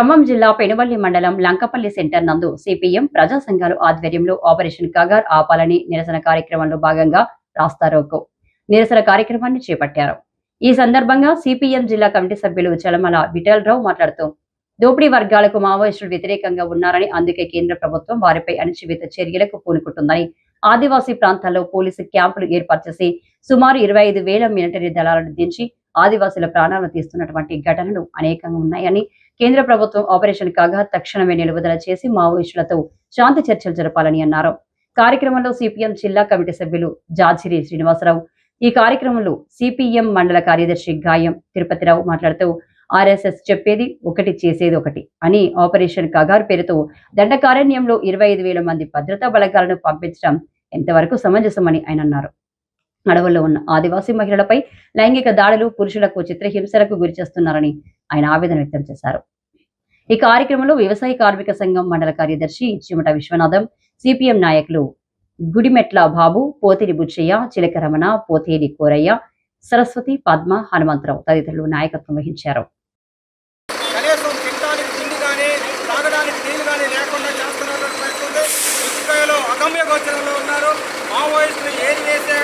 ఖమ్మం జిల్లా పెనువల్లి మండలం లంకపల్లి సెంటర్ నందు సిపిఎం ప్రజా సంఘాలు ఆధ్వర్యంలో ఆపరేషన్ కగార్ ఆపాలని నిరసన కార్యక్రమంలో భాగంగా రాస్తారోకో నిరసన కార్యక్రమాన్ని చేపట్టారు. ఈ సందర్భంగా సిపిఎం జిల్లా కమిటీ సభ్యులు చలమల విఠలరావు మాట్లాడుతూ దోపిడీ వర్గాలకు మావోయిస్టులు వ్యతిరేకంగా ఉన్నారని అందుకే కేంద్ర ప్రభుత్వం వారిపై అణచివేత చర్యలకు పూనుకుంటుందని ఆదివాసీ ప్రాంతాల్లో పోలీసు క్యాంపులు ఏర్పాటు చేసి సుమారు ఇరవై ఐదు వేల మిలిటరీ దళాలను దించి ఆదివాసుల ప్రాణాలను తీస్తున్నటువంటి ఘటనలు అనేకంగా ఉన్నాయని కేంద్ర ప్రభుత్వం ఆపరేషన్ కాగా తక్షణమే నిలుపుదల చేసి మావోయిస్టులతో శాంతి చర్చలు జరపాలని అన్నారు. కార్యక్రమంలో సిపిఎం జిల్లా కమిటీ సభ్యులు జాజిరి శ్రీనివాసరావు ఈ కార్యక్రమంలో సిపిఎం మండల కార్యదర్శి గాయం తిరుపతిరావు మాట్లాడుతూ ఆర్ఎస్ఎస్ చెప్పేది ఒకటి చేసేది ఒకటి అని ఆపరేషన్ కగార్ పేరుతో దండకారణ్యంలో ఇరవై ఐదు వేల మంది భద్రతా బలగాలను పంపించడం ఎంతవరకు సమంజసమని ఆయన అన్నారు. అడవుల్లో ఉన్న ఆదివాసీ మహిళలపై లైంగిక దాడులు పురుషులకు చిత్రహింసలకు గురి చేస్తున్నారని ఆయన ఆవేదన వ్యక్తం చేశారు. ఈ కార్యక్రమంలో వ్యవసాయ కార్మిక సంఘం మండల కార్యదర్శి చిమట విశ్వనాథం సిపిఎం నాయకులు గుడిమెట్ల బాబు పోతిరి బుచ్చయ్య చిలకరమణ పోతేరి కోరయ్య సరస్వతి పద్మ హనుమంతరావు తదితరులు నాయకత్వం వహించారు. మావోయిస్టులు ఏది వేసే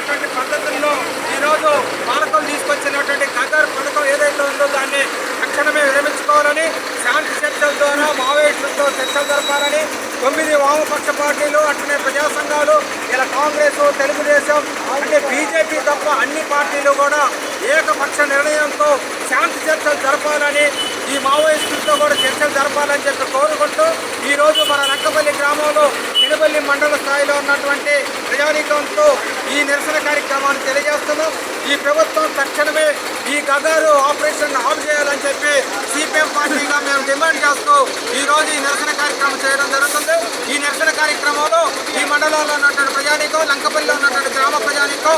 ద్వారా చర్చలు జరపాలని తొమ్మిది వామపక్ష పార్టీలు అట్లనే ప్రజా సంఘాలు ఇలా కాంగ్రెస్ తెలుగుదేశం అంటే బీజేపీ తప్ప అన్ని పార్టీలు కూడా ఏకపక్ష నిర్ణయంతో శాంతి చర్చలు జరపాలని ఈ మావోయిస్టులతో కూడా చర్చలు జరపాలని చెప్పి కోరుకుంటూ ఈరోజు మన రంకపల్లి గ్రామంలో తిరుపల్లి మండల స్థాయిలో ఉన్నటువంటి ప్రజానీకంతో ఈ నిరసన కార్యక్రమాన్ని తెలియజేస్తున్నాం. ఈ ప్రభుత్వం తక్షణమే ఈ గదారు ఆపరేషన్ ఆఫ్ చేయాలని చెప్పి సిపిఎం పార్టీ నిరసన కార్యక్రమం చేయడం జరుగుతుంది. ఈ నిరసన కార్యక్రమంలో ఈ మండలంలో ఉన్నటువంటి ప్రజానీకం లంకపల్లిలో ఉన్నటువంటి గ్రామ ప్రజానీకం